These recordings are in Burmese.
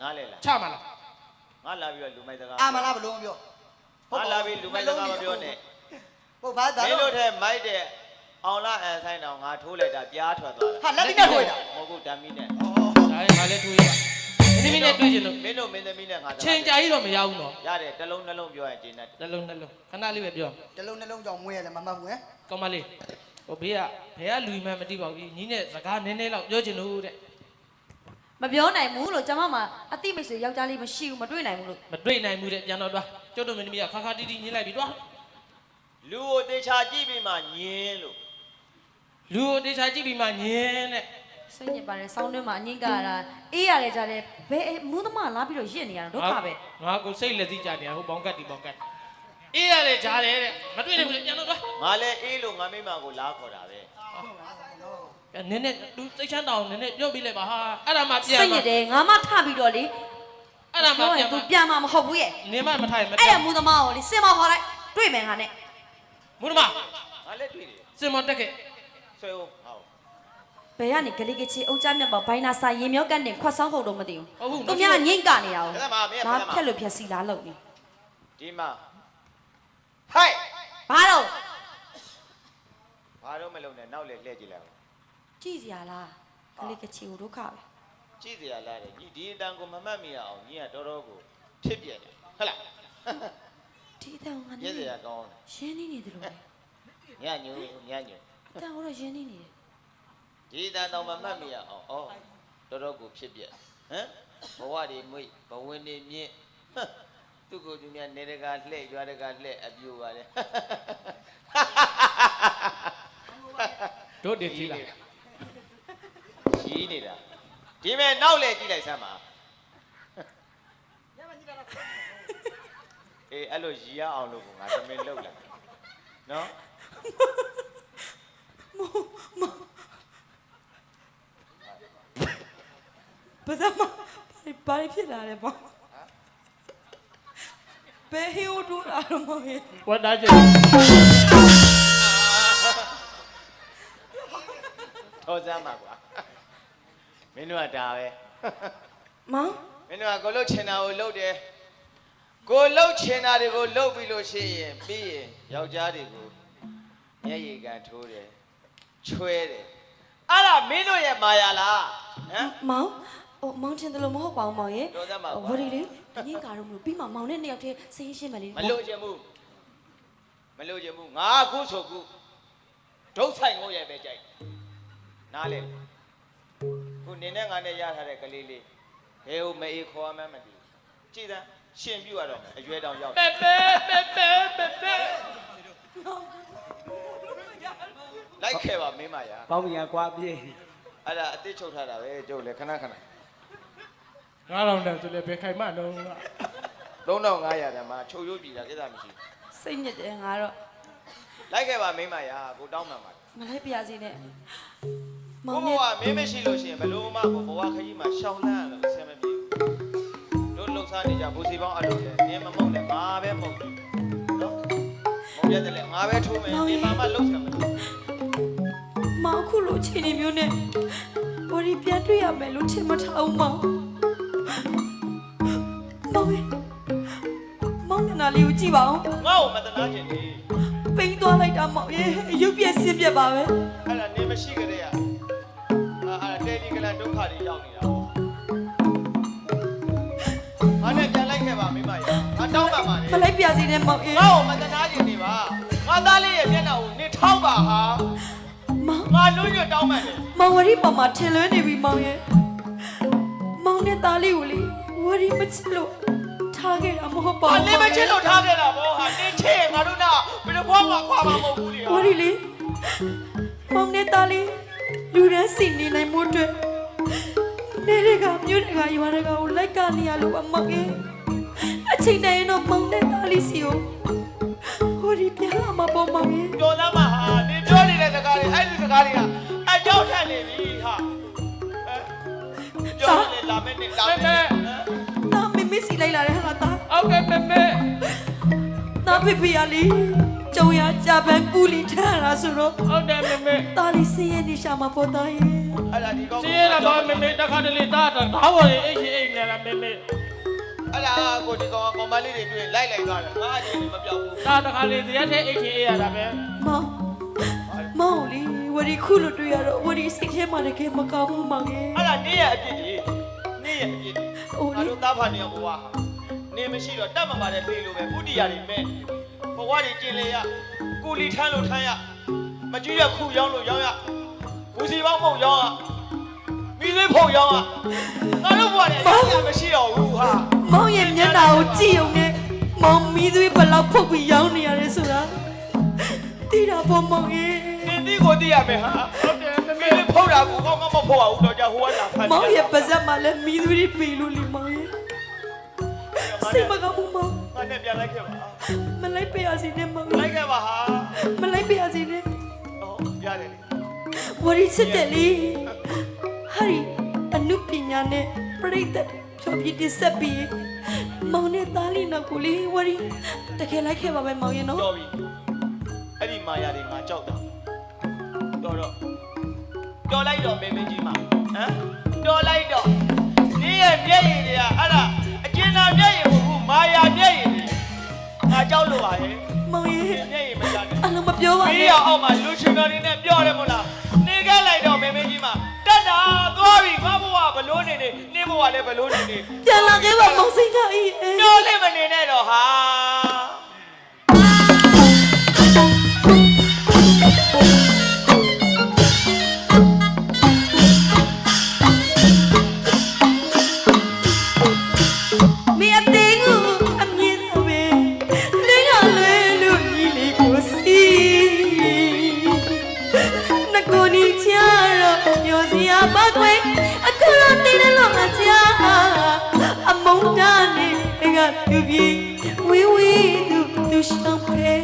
နားလဲလားချမလားငါလာပြီးတော့လူမိုက်စကားအာမလားဘလုံးမပြောငါလာပြီးလူမိုက်စကားမပြောနဲ့ဟုတ်ဘာဒါမင်းတော့တို့ထဲမိုက်တဲ့အောင်လာအန်ဆိုင်တော်ငါထိုးလိုက်တာပြားထွက်သွားတာဟာလက်တိနဲ့ထိုးတာမဟုတ်ဘူးဓာမီနဲ့ဒါလည်းငါလည်းတွေးရမင်းသမီးနဲ့တွေးချင်လို့မင်းတို့မင်းသမီးနဲ့ငါချိန်ကြာကြီးတော့မရဘူးနော်ရတယ်တစ်လုံးနှလုံးပြောရင်ကျင်းတတ်တယ်နှလုံးနှလုံးခဏလေးပဲပြောတလုံးနှလုံးကြောင့်မွေးရတယ်မမှတ်ဘူးဟဲ့ကောင်းမလေးဟိုဘေးကဘယ်ကလူမှန်းမသိပါဘူးညီနဲ့စကားနည်းနည်းလောက်ပြောချင်လို့တဲ့ မပြောနိုင်ဘူးလို့ကျမမှာအတိမိတ်ဆွေယောက်ျားလေးမရှိဘူးမတွေ့နိုင်ဘူးလို့မတွေ့နိုင်ဘူးတဲ့ပြန်တော့တွားကျုပ်တို့မင်းသမီးကခါခါတီးတီးညင်းလိုက်ပြီတွားလူကိုတေချာကြည့်ပြီးမှညင်းလို့လူကိုတေချာကြည့်ပြီးမှညင်းတဲ့စိတ်ညစ်ပါတယ်ဆောင်းတွင်းမှာအငိမ့်ကတာအေးရတယ်ကြတယ်ဘယ်မူးသမားလာပြီးတော့ရစ်နေရတာဒုက္ခပဲငါကိုစိတ်လက်သိကြနေဟိုဘောင်ကတ်ဒီဘောင်ကတ်အေးရတယ်ကြားတယ်တဲ့မတွေ့နိုင်ဘူးလေပြန်တော့တွားငါလည်းအေးလို့ငါမိမကိုလားခေါ်တာပဲပြ န်နည်းနည်းသူစိတ်ချမ်းတောင်းနည်းနည်းပြောပြီးလိုက်ပါဟာအဲ့ဒါမှပြန်စိတ်ညမှာစ်တယ်ငါမထပြီးတော့လေအဲ့ဒါမှပြောရပြန်င်မှာသူပြန်มาမဟုတ်ဘူးရဲ့နေမမထိုင်မအဲ့ပြရန်မူးသမားကိုလေစင်မခေါ်လိုက်တွေ့မယ်ငါနဲ့မုဒမငါလည်းတွေ့တယ်စင်မတက်ခဲ့ဆွဲဦးဟောဘယ်ကနေဂလိကချီအုတ်ကြမြတ်ပေါ်ဘိုင်းနာစာရင်မြောက်ကန်တင်ခွတ်ဆောင်းဟုတ်တော့မသိဘူးဟုတ်ဘူးသူများငိမ့်ကနေတာကိုအဲ့ဒါမှမင်းငါကဖြက်လို့ဖြက်စီလားလို့နေဒီမှာဟိုက်ဘာတော့ဘာတော့မလုံးနဲ့နောက်လေလှည့်ကြည့်လိုက်အောင် ကြည့်စရာလားဂလိကချီကိုဒုက္ခပဲကြည့်စရာလားတဲ့ညီဒီအတန်ကိုမမှတ်မိရအောင်ညီကတော်တော်ကိုဖြစ်ပြတယ်ဟုတ်လားဒီအတန်ကငါပြနေည့်စရာကောင်းရင်းနေနေတယ်လို့ပဲတယ်ညညူညညူအတန်ကတော့ရင်းနေနေတယ်ဒီအတန်တော့မမှတ်မိရအောင်ဩတော်တော်ကိုဖြစ်ပြဟမ်ဘဝတွေမွေ့ဘဝင်တွေမြင့်ဟမ်သူ့ကိုယ်သူများနေတကာလှဲ့ရွာတကာလှဲ့အပြူပါလေတို့တည်ကြည့်လိုက်ကြီး နေတာဒီမဲ့နောက်လေကြည့်လိုက်စမ်းပါအေးအဲ့လိုရီရအောင်လို့ကိုငါသမင်လောက်လာနော်ဘာသာမဘာဖြစ်လာလဲပေါ့ဘယ်ဟိုဒူလာတော့မဟုတ်ဝတ်သားချင်ထောစမ်းပါကွာ မင်းတို့ကဒါပဲမောင်မင်းတို့ကကိုလှုပ်ချင်တာကိုလှုပ်တယ်ကိုလှုပ်ချင်တာတွေကိုလှုပ်ပြီးလို့ရှိရင်ပြီးရင်ယောက်ျားတွေကိုမျက်ရည်ကန်ထိုးတယ်ချွဲတယ်အဲ့ဒါမင်းတို့ရဲ့မာယာလားဟမ်မောင်ဟိုမောင်တင်တယ်လို့မဟုတ်ပါဘူးမောင်ရေတော်စမ်းပါကွာဝရီလေငင်းကာတော့မလို့ပြီးမှမောင်နဲ့နှစ်ယောက်တည်းစိတ်ရှင်းမယ်လေမလို့ချင်ဘူးမလို့ချင်ဘူးငါအခုဆိုခုဒုတ်ဆိုင်ကိုရဲ့ပဲကြိုက်နားလေ ခုနင်းနဲ့ငါနဲ့ရထားတဲ့ကလေးလေးဘယ်ဟိုမအေးခေါ်မှန်းမသိဘူးကြည်သားရှင်ပြူရတော့အရွယ်တောင်ရောက်ပဲပဲပဲပဲပဲပဲလိုက်ခဲ့ပါမင်းမရာပေါင်းပြန်ကွာပြေးအဲ့ဒါအစ်စ်ချုပ်ထားတာပဲကျုပ်လည်းခဏခဏငါတော့တယ်ဆိုလေဘယ်ခိုင်မှတော့က3500တန်းမှာချုပ်ရုပ်ပြည်တာကိစ္စမရှိစိတ်ညစ်တယ်ငါတော့ဘူးလိုက်ခဲ့ပါမင်းမရာကိုတောင်းမှန်ပါမလိုက်ပြစီနဲ့ မောဘင်ဘနဲ့ကမင်းမရှိလို့ရှိရင်ဘလို့မှကိုဘဝခကြီးမှာရှောင်းလန်းလို့အဆင်မပြေဘူးတို့လှုပ်ရှားနေကြဘူစီပေါင်းအလုပ်လဲနင်းမမုံနဲ့ငါပဲမုံတယ်နော်မုံရတယ်လေငါပဲထိုးမယ်ဒီမှာမှလှုပ်ရှားမလို့မောင်ခုလိုအချိန်မျိုးနဲ့ဝရီပြန်တွေ့ရမယ်လို့ထင်မထားဘူးမောင်မောင်ရေမောင်မျက်နှာလေးကိုကြည့်ပါဦးငါ့ကိုမတနာကျင်နေပိန်သွားလိုက်တာမောင်ရေရုပ်ပြက်ဆင်းပြက်ပါပဲအဲ့ဒါနေမရှိကြတဲ့อ่ะ အာအဲ့ဒါတယ်ဒီကလန်ဒုက္ခတွေရောက်နေတာငါနဲ့ပြန်လိုက်ခဲ့ပါမင်းမရာငါတောင်းပါပါလေမလိုက်ပြစီနဲ့မောင်ရေငါ့ကိုမတနာကျင်နေပါငါသားလေးရဲ့မျက်နှာကိုနေထောက်ပါဟာမောင်ငါလွတ်ရွတ်တောင်းမှန်တယ်မောင်ဝရီပေါ်မှာထင်လွဲနေပြီမောင်ရေမောင်နဲ့သားလေးကိုလေဝရီမချစ်လို့ထားခဲ့တာမဟုတ်ပါ။အဘူးလေးမချစ်လို့ထားခဲ့တာဗောဟာနေချစ်ငါတို့နာဘယ်လိုဘွားမှာခွာမှာမဟုတ်ဘူးလေဝရီလေမောင်နဲ့သားလေး လူရန်စီနေနိုင်မှုအတွက်နေရကမြို့ရကရွာရကကိုလိုက်ကနေရလို့ပါမောင်ရေအချိန်တိုင်းတော့မောင်နဲ့သားလေးစီကိုဝရီပြန်လာမှာပေါ့မောင်ရေ။ကြော်သားမှာဟာနေပြောနေတဲ့စကားတွေအဲ့ဒီစကားတွေကအကြောက်ထက်နေပြီဟာ။ဟမ်ပြောနေလာမယ်နေလာမယ်ဟမ်သားမေမေစီလိုက်လာတဲ့ဟာသားအောက်ကပဲပဲသားဖေဖေရလေ ကျတုံရကြပန်းကူလီထရတာဆိုတော့ဟုတ်တယ်မေမေတာလီစင်းရဲ့နေရှာမှာပေါ်သားရဲ့အဲ့ဒါဒီကောင်စီးရတာပါမေမေတခါတလေတာတာဓာတ်ပေါ်ရင်အိတ်ရှိအိတ်နေလားမေမေအဲ့ဒါကိုဒီကောင်ကောင်မလေးတွေတွေ့လိုက်လိုက်သွားတယ်ငါအချင်းမပြောက်ဘူးတာတခါလေတရားတဲ့အိတ်ရှိအိတ်ရတာပဲမောင်မောင်လီဝရီခုလိုတွေ့ရတော့ဝရီစိတ်ထဲမှာတကယ်မကောင်းဘူးမောင်ရဲ့အဲ့ဒါနေရဲ့အပြစ်ကြီးနေရဲ့အပြစ်ကြီးအိုးလေငါတို့သားဖာနေအောင်ဘဝဟာနေမရှိတော့တတ်မှပါတဲ့လေးလိုပဲဥတီယာတွေမဲ့ဘ ဝတွေကျင်လေရကိုလီထမ်းလို့ထမ်းရမကြည့်ရခုရောင်းလို့ရောင်းရဘူစီပေါင်းပုံရောင်းရမိသေးဖုံရောင်းရငါတို့ဘဝတွေအရင်မရှိတော့ဘူးဟာမောင်ရဲ့မျက်နှာကိုကြည့်ုံနဲ့မောင်မီးသွေးဘလောက်ဖုတ်ပြီးရောင်းနေရတယ်ဆိုတာတိတာပေါ်မောင်ရဲ့နေတိကိုသိရမယ်ဟာဟုတ်တယ်မေမိမေသေးဖုံတာကိုကောင်းကောင်းမဖုံအောင်တော့ကြဟိုကလာဖတ်မောင်ရဲ့ပါဇက်မှာလည်းမီးသွေးတွေပေလို့လေမောင်ရဲ့ စိတ်မကောင်းဘူးမောင်ငါနဲ့ပြန်လိုက်ခဲ့ပါမလိုက်ပြရစီနဲ့မောင်လိုရဲ့က်ခဲ့ပါဟာမလိုက်ပြရစီနဲ့ဟောရတယ်လေဝရီစစ်တယ်လေဟာရီအနုပညာနဲ့ပြိတ္တဖြောပြတင်ဆက်ပြီးမောင်နဲ့သားလေးနောက်ကိုလေဝရီတကယ်လိုက်ခဲ့ပါပဲမောင်ရဲ့နော်တော်ပြီအဲ့ဒီမာယာတွေငါကြောက်တာတော်တော့တော်လိုက်တော့မင်းမင်းကြီးမှာဟမ်တော်လိုက်တော့နေရဲ့မျက်ရည်တွေကအဲ့ဒါ အကျဉ်းသာမျက်ရည်မဟုတ်ဘူးမာယာမျက်ရည်တွေငါကြောက်လို့ပါရဲ့မောင်ရဲ့မျက်ရည်မကြနဲ့အလုံးမပြောပါမင်းနဲ့ရအောင်မှာလူရှင်တော်တွေနဲ့ပြောတယ်မို့လားနေခဲ့လိုက်တော့မင်းမင်းကြီးမှာတက်တာသွားပြီငါဘဝဘလို့နေနေနေဘဝလည်းဘလို့နေနေပြန်လာခဲ့ပါမောင်စိန်ကအေးမျောလေးမနေနဲ့တော့ဟာမ ငါသူပြေဝီဝီသူသူရှောင်းပဲ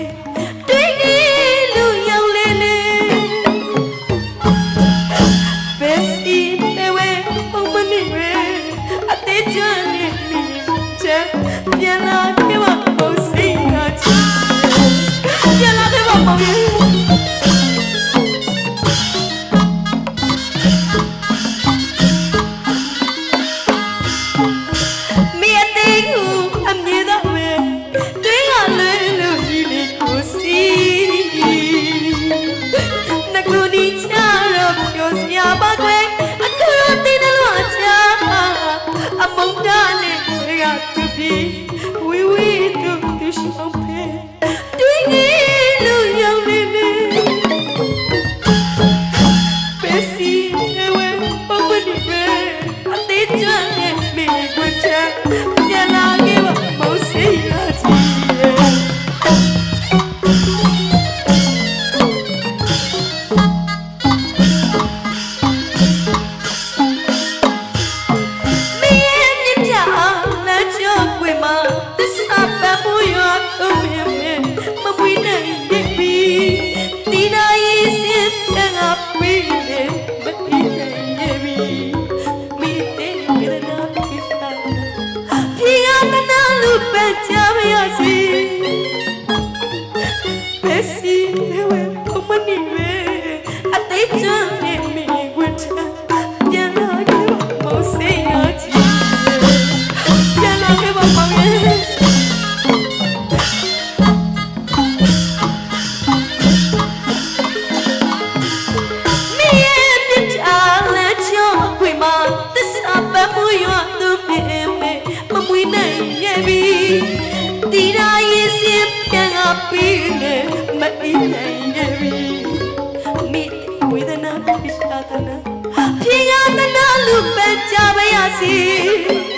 ချာတော့ပြောစရာပါကွယ်အခုတော့တင်းတယ်လို့အချာအမုန်းတာနဲ့ငါသူပြီးဝီဝီသူသူရှောင်းပဲတွေ့နေလို့ were money way. I think John made me with Yeah, I give up, I'll say it. Yeah, I give up, I'll Me and the child, your grandma, this up a boy, you are the baby, but we name ye. Did I see him sim.